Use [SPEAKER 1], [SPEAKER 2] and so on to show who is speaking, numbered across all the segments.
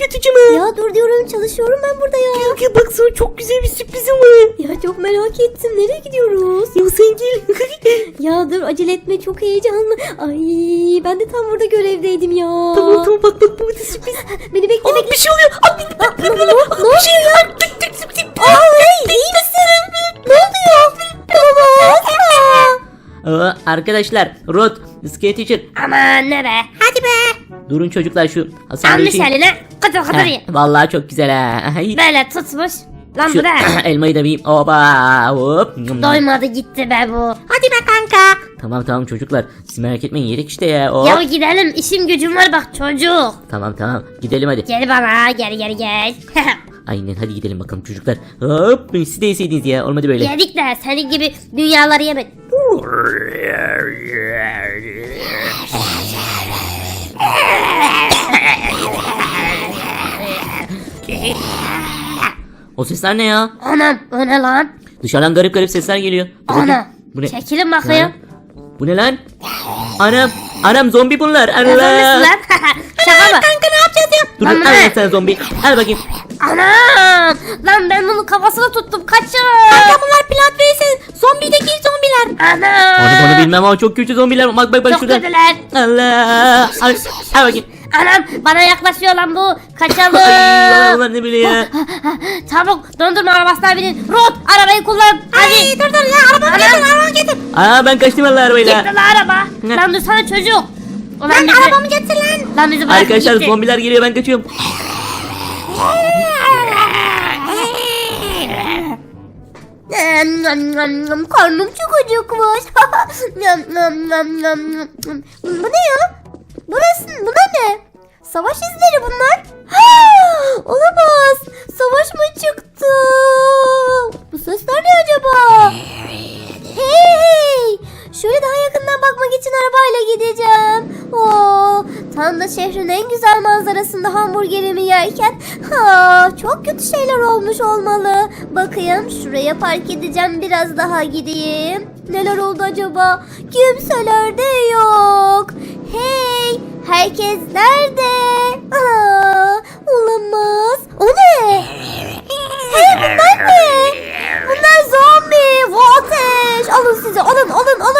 [SPEAKER 1] kötücü mü?
[SPEAKER 2] Ya dur diyorum çalışıyorum ben burada ya.
[SPEAKER 1] Gel gel bak sana çok güzel bir sürprizim var.
[SPEAKER 2] Ya çok merak ettim. Nereye gidiyoruz?
[SPEAKER 1] Ya sen gel.
[SPEAKER 2] Ya dur acele etme çok heyecanlı. Ay ben de tam burada görevdeydim ya.
[SPEAKER 1] tamam tamam bak bak bu bir sürpriz.
[SPEAKER 2] Beni bekle
[SPEAKER 1] Aa,
[SPEAKER 2] bekle.
[SPEAKER 1] bir şey oluyor. Aa, bir, bir, bir,
[SPEAKER 2] ne oluyor? Ne oluyor?
[SPEAKER 1] Tık tık tık tık.
[SPEAKER 2] Aa hey iyi misin? Ne oluyor? Olamaz.
[SPEAKER 3] Aa, arkadaşlar Rod, Skate Teacher.
[SPEAKER 4] Aman ne be.
[SPEAKER 3] Durun çocuklar şu Hasan
[SPEAKER 4] Almış
[SPEAKER 3] Bey'in-
[SPEAKER 4] eline. Kıtır kıtır ye.
[SPEAKER 3] Heh, Vallahi çok güzel ha. Ay,
[SPEAKER 4] Böyle tutmuş. Lan
[SPEAKER 3] Şu
[SPEAKER 4] bu da.
[SPEAKER 3] elmayı da bir Oba hop.
[SPEAKER 4] Doymadı gitti be bu.
[SPEAKER 1] Hadi be kanka.
[SPEAKER 3] Tamam tamam çocuklar. Siz merak etmeyin yedik işte ya. Hop.
[SPEAKER 4] Ya gidelim işim gücüm var bak çocuk.
[SPEAKER 3] Tamam tamam gidelim hadi.
[SPEAKER 4] Gel bana gel gel gel.
[SPEAKER 3] Aynen hadi gidelim bakalım çocuklar. Hop siz de yeseydiniz ya olmadı böyle.
[SPEAKER 4] Yedik de senin gibi dünyaları yemedik.
[SPEAKER 3] O sesler ne ya?
[SPEAKER 4] Anam o ne lan?
[SPEAKER 3] Dışarıdan garip garip sesler geliyor. Dur bakayım.
[SPEAKER 4] Ana.
[SPEAKER 3] Bu ne?
[SPEAKER 4] Çekilin bakayım.
[SPEAKER 3] Bu ne lan? Anam. Anam zombi bunlar. Allah.
[SPEAKER 4] lan? Şaka mı?
[SPEAKER 1] Kanka ne yapacağız ya?
[SPEAKER 3] Dur
[SPEAKER 4] Lan bu
[SPEAKER 3] al lan sen zombi. Al bakayım.
[SPEAKER 4] Anam. Lan ben bunu kafasına tuttum kaçın.
[SPEAKER 1] Kanka bunlar Plant vs. Zombideki zombiler.
[SPEAKER 4] Anam.
[SPEAKER 3] Onu bunu bilmem ama çok kötü zombiler. Bak bak bak
[SPEAKER 4] Çok
[SPEAKER 3] şurada.
[SPEAKER 4] kötüler.
[SPEAKER 3] Allah. Al, al bakayım.
[SPEAKER 4] Anam bana yaklaşıyor lan bu. Kaçalım.
[SPEAKER 3] Ay Allah ne biliyor ya.
[SPEAKER 4] Çabuk dondurma arabasına binin. Rot arabayı kullan. Hadi.
[SPEAKER 1] Ay dur dur ya arabamı getir arabamı getir.
[SPEAKER 3] Aa ben kaçtım Allah arabayla.
[SPEAKER 4] Gitti lan araba.
[SPEAKER 3] Ne?
[SPEAKER 4] Lan dur sana çocuk. Ulan
[SPEAKER 1] Lan
[SPEAKER 4] bizi-
[SPEAKER 1] arabamı getir lan.
[SPEAKER 4] Lan bizi bırak
[SPEAKER 3] Arkadaşlar
[SPEAKER 4] gitti.
[SPEAKER 3] zombiler geliyor ben kaçıyorum.
[SPEAKER 4] Karnım çok acıkmış.
[SPEAKER 2] Bu ne ya? Burası bu ne? Savaş izleri bunlar. Olamaz. Savaş mı çıktı? Bu sesler ne acaba? Hey! Şöyle daha yakından bakmak için arabayla gideceğim. Oo, tam da şehrin en güzel manzarasında hamburgerimi yerken ha, çok kötü şeyler olmuş olmalı. Bakayım şuraya park edeceğim biraz daha gideyim. Neler oldu acaba? Kimseler de yok. Hey! Herkes nerede? Aa, olamaz. O ne? Hey bunlar ne? Bunlar zombi. Bu ateş. Alın size. Alın alın alın.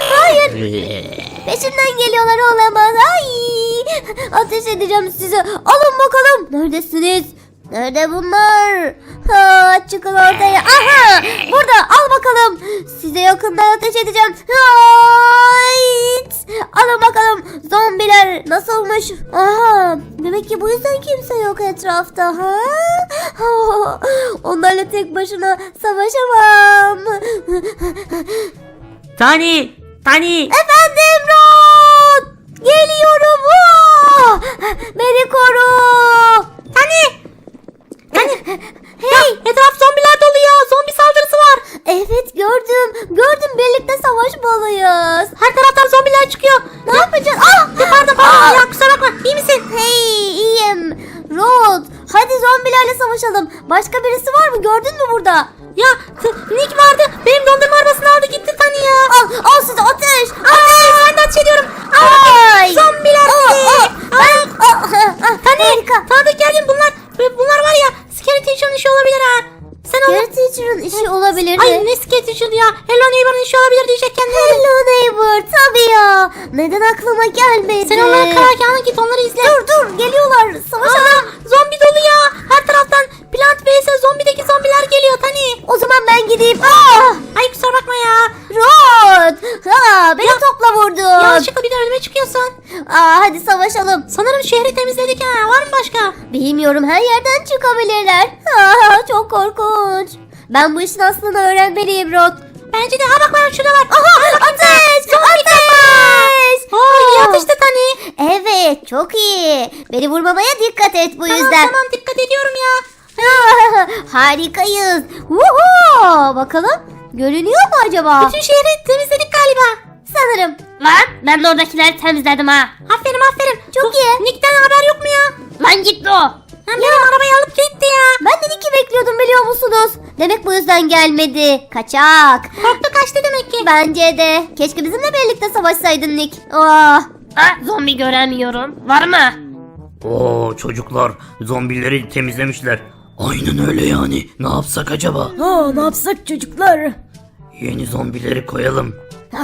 [SPEAKER 2] Hayır. Peşimden geliyorlar olamaz. Ay. Ateş edeceğim size. Alın bakalım. Neredesiniz? Nerede bunlar? Ha, çıkın ortaya. Aha! Burada al bakalım. Size yakından ateş edeceğim. Hayt! Alın bakalım. Zombiler nasılmış? Aha! Demek ki bu yüzden kimse yok etrafta. Ha? Ha, Onlarla tek başına savaşamam.
[SPEAKER 3] Tani. Tani.
[SPEAKER 2] Efendim Rod! Geliyorum. Ah! Beni koru. Hani? Hani? Hey!
[SPEAKER 1] Etraf zombiler dolu ya. Zombi saldırısı var.
[SPEAKER 2] Evet gördüm. Birlikte savaşmalıyız.
[SPEAKER 1] Her taraftan zombiler çıkıyor.
[SPEAKER 2] Ne yapacağız? Ah!
[SPEAKER 1] Pardon pardon ya kusura bakma. İyi misin?
[SPEAKER 2] Hey iyiyim. Rod hadi zombilerle savaşalım. Başka birisi var mı? Gördün mü burada?
[SPEAKER 1] Ya Nick vardı. Benim dondurma arabasını aldı gitti Tani ya.
[SPEAKER 2] Al, al size ateş.
[SPEAKER 1] Ateş. Ben de ateş ediyorum.
[SPEAKER 2] Ay.
[SPEAKER 1] Zombiler
[SPEAKER 2] Aa,
[SPEAKER 1] sizi.
[SPEAKER 2] aa, ben, aa, ah, ah,
[SPEAKER 1] Tani.
[SPEAKER 2] harika.
[SPEAKER 1] Tanıdık geldim bunlar. Bunlar var ya. Scary Teacher'ın işi olabilir ha. Sen onu...
[SPEAKER 2] Scary Teacher'ın işi olabilirdi.
[SPEAKER 1] Ay ne Scary Teacher ya. Hello Neighbor'ın işi olabilir diyecek kendileri.
[SPEAKER 2] Hello neighbor tabii ya. Neden aklıma gelmedi?
[SPEAKER 1] Sen onların karargahına git onları izle.
[SPEAKER 2] Dur dur geliyorlar. Savaşalım.
[SPEAKER 1] Aa, zombi dolu ya. Her taraftan Plant vs zombideki zombiler geliyor Tani.
[SPEAKER 2] O zaman ben gideyim. Ah!
[SPEAKER 1] Ay kusura bakma ya.
[SPEAKER 2] Rod! Ha, beni topla vurdun.
[SPEAKER 1] Yanlışlıkla bir de önüme çıkıyorsun.
[SPEAKER 2] Aa, hadi savaşalım.
[SPEAKER 1] Sanırım şehri temizledik ha. Var mı başka?
[SPEAKER 2] Bilmiyorum her yerden çıkabilirler. Aa, çok korkunç. Ben bu işin aslını öğrenmeliyim Rod.
[SPEAKER 1] Bence de. Ha bak bak şurada var.
[SPEAKER 2] Aha ateş! Ateş!
[SPEAKER 1] Aa, iyi atıştı Tani.
[SPEAKER 2] Evet çok iyi. Beni vurmamaya dikkat et bu yüzden.
[SPEAKER 1] Tamam tamam dikkat ediyorum ya.
[SPEAKER 2] Harikayız. Woohoo! Bakalım görünüyor mu acaba?
[SPEAKER 1] Bütün şehri temizledik galiba.
[SPEAKER 2] Sanırım.
[SPEAKER 4] Lan ben de oradakileri temizledim ha.
[SPEAKER 1] Aferin aferin.
[SPEAKER 2] Çok
[SPEAKER 1] Bu
[SPEAKER 2] iyi.
[SPEAKER 1] Nick'ten haber yok mu ya?
[SPEAKER 4] Lan gitti o.
[SPEAKER 1] Hem benim arabayı alıp gitti ya.
[SPEAKER 2] Ben de Nick'i bekliyordum biliyor musunuz? Demek bu yüzden gelmedi. Kaçak.
[SPEAKER 1] Korktu kaçtı demek ki.
[SPEAKER 2] Bence de. Keşke bizimle birlikte savaşsaydın Nick. Ah.
[SPEAKER 4] Ha zombi göremiyorum. Var mı?
[SPEAKER 3] Oo çocuklar zombileri temizlemişler. Aynen öyle yani. Ne yapsak acaba?
[SPEAKER 5] Ha ne yapsak çocuklar?
[SPEAKER 3] Yeni zombileri koyalım.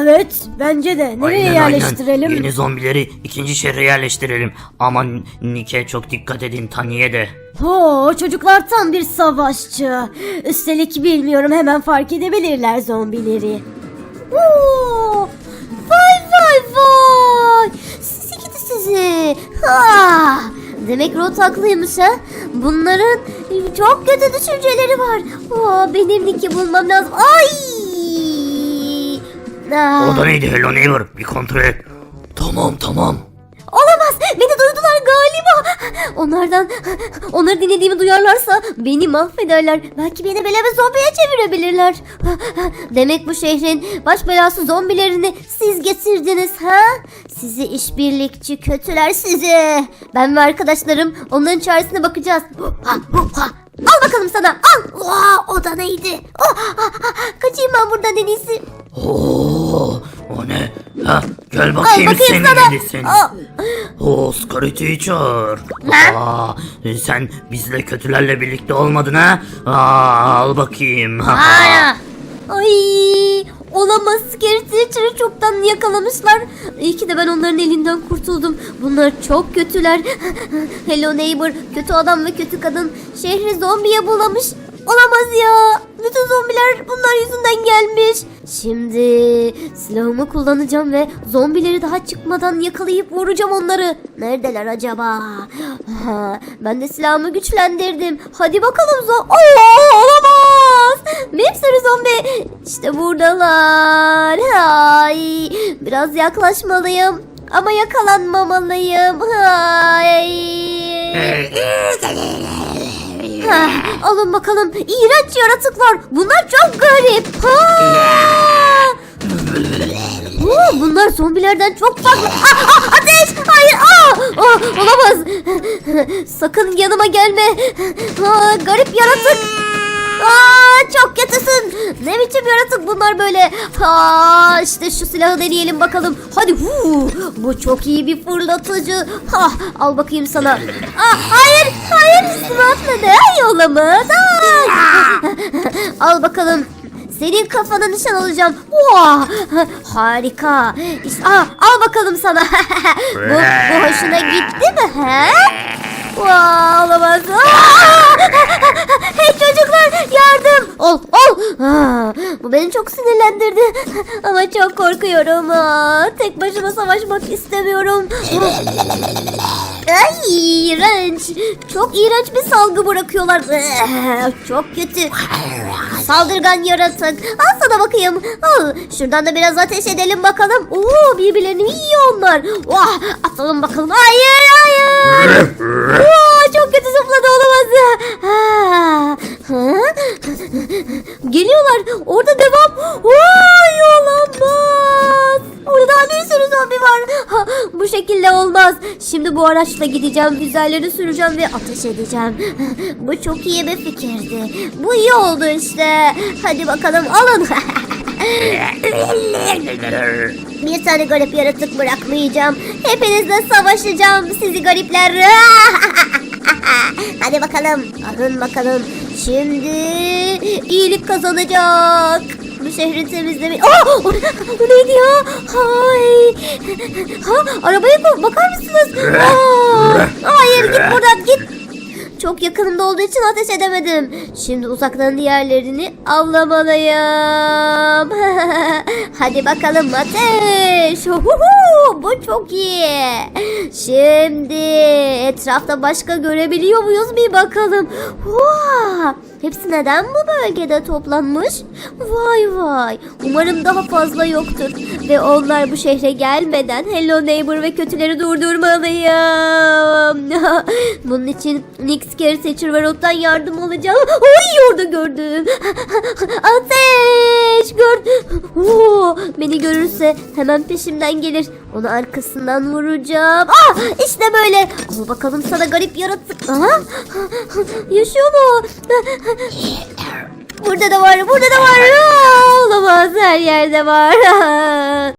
[SPEAKER 5] Evet bence de. Nereye
[SPEAKER 3] Aynen,
[SPEAKER 5] yerleştirelim?
[SPEAKER 3] Aynen. Yeni zombileri ikinci şehre yerleştirelim. Aman Nike çok dikkat edin Taniye de.
[SPEAKER 5] Oo, çocuklar tam bir savaşçı. Üstelik bilmiyorum hemen fark edebilirler zombileri. Oo, vay vay vay.
[SPEAKER 2] Sizi gidi sizi. Ha. Demek Rot haklıymış ha. Bunların çok kötü düşünceleri var. Aa, benim Nick'i bulmam lazım. Ay. Ah.
[SPEAKER 3] O da neydi Hello Neighbor? Bir kontrol et. Tamam tamam.
[SPEAKER 2] Olamaz. Beni duydular galiba. Onlardan onları dinlediğimi duyarlarsa beni mahvederler. Belki beni beleme zombiye çevirebilirler. Demek bu şehrin baş belası zombilerini siz getirdiniz ha? Sizi işbirlikçi kötüler sizi. Ben ve arkadaşlarım onların çaresine bakacağız. Al bakalım sana. Al. Oha, o da neydi? Oh, ah, ah, Kaçayım ben buradan en iyisi.
[SPEAKER 3] Oo, o ne? Ha, gel
[SPEAKER 2] Al
[SPEAKER 3] bakayım,
[SPEAKER 2] bakayım
[SPEAKER 3] seni
[SPEAKER 2] sana.
[SPEAKER 3] gidi seni.
[SPEAKER 2] Aa,
[SPEAKER 3] Oo, Scary Teacher. Aa, sen bizle kötülerle birlikte olmadın ha? Aa, al bakayım.
[SPEAKER 2] Aa! Ay olamaz Scary Teacher'ı çoktan yakalamışlar. İyi ki de ben onların elinden kurtuldum. Bunlar çok kötüler. Hello Neighbor, kötü adam ve kötü kadın şehri zombiye bulamış. Olamaz ya. Bütün zombiler bunlar yüzünden gelmiş. Şimdi silahımı kullanacağım ve zombileri daha çıkmadan yakalayıp vuracağım onları. Neredeler acaba? Ben de silahımı güçlendirdim. Hadi bakalım zombi. olamaz. Bir sürü zombi. İşte buradalar. Ay, biraz yaklaşmalıyım. Ama yakalanmamalıyım. Ay. Ha, alın bakalım. İğrenç yaratıklar. Bunlar çok garip. Ha! Oo, bunlar zombilerden çok farklı. Ah, ah, ateş! Hayır! Ah, ah, olamaz. Sakın yanıma gelme. Ah, garip yaratık. Aa, çok kötüsün. Ne biçim yaratık bunlar böyle? Ha, işte şu silahı deneyelim bakalım. Hadi hu. Bu çok iyi bir fırlatıcı. Ha, al bakayım sana. Aa, hayır, hayır üstüme atmadı. Ay olamaz. Ay. al bakalım. Senin kafana nişan alacağım. Vah! Harika. İşte, aa, al bakalım sana. bu, bu hoşuna gitti mi? He? Vah, olamaz. Aa! Ol ol. Aa, bu beni çok sinirlendirdi. Ama çok korkuyorum. Aa, tek başıma savaşmak istemiyorum. Ay iğrenç. Çok iğrenç bir salgı bırakıyorlar. Çok kötü. Saldırgan yaratık. Al sana bakayım. Al. Şuradan da biraz ateş edelim bakalım. Oo birbirlerini yiyor onlar. Vah atalım bakalım. Hayır hayır. Oo, çok kötü zıpladı olamaz. Ha. Ha? Geliyorlar. Orada devam. Vay olamaz. Orada daha bir sürü zombi var. Ha, bu şekilde olmaz. Şimdi bu araçla gideceğim. Üzerlerini süreceğim ve ateş edeceğim. Bu çok iyi bir fikirdi. Bu iyi oldu işte. Hadi bakalım alın. bir tane garip yaratık bırakmayacağım. Hepinizle savaşacağım sizi garipler. Hadi bakalım. Alın bakalım. Şimdi iyilik kazanacak. Bu şehri temizlemeyi... Aa! O, o neydi ya? Hay! Ha, arabaya bak- bakar mısınız? Aa! Hayır git buradan git. Çok yakınımda olduğu için ateş edemedim. Şimdi uzaktan diğerlerini avlamalıyım. Hadi bakalım ateş. Bu çok iyi. Şimdi etrafta başka görebiliyor muyuz bir bakalım. Vaa! Hepsi neden bu bölgede toplanmış? Vay vay. Umarım daha fazla yoktur. Ve onlar bu şehre gelmeden Hello Neighbor ve kötüleri durdurmalıyım. Bunun için Nick Scary Teacher ve Rod'dan yardım alacağım. Oy orada gördüm. Ateş gör. Oo, beni görürse hemen peşimden gelir. Onu arkasından vuracağım. Ah işte böyle. Al bakalım sana garip yaratık. Aha, yaşıyor mu? Burada da var, burada da var. Olamaz her yerde var.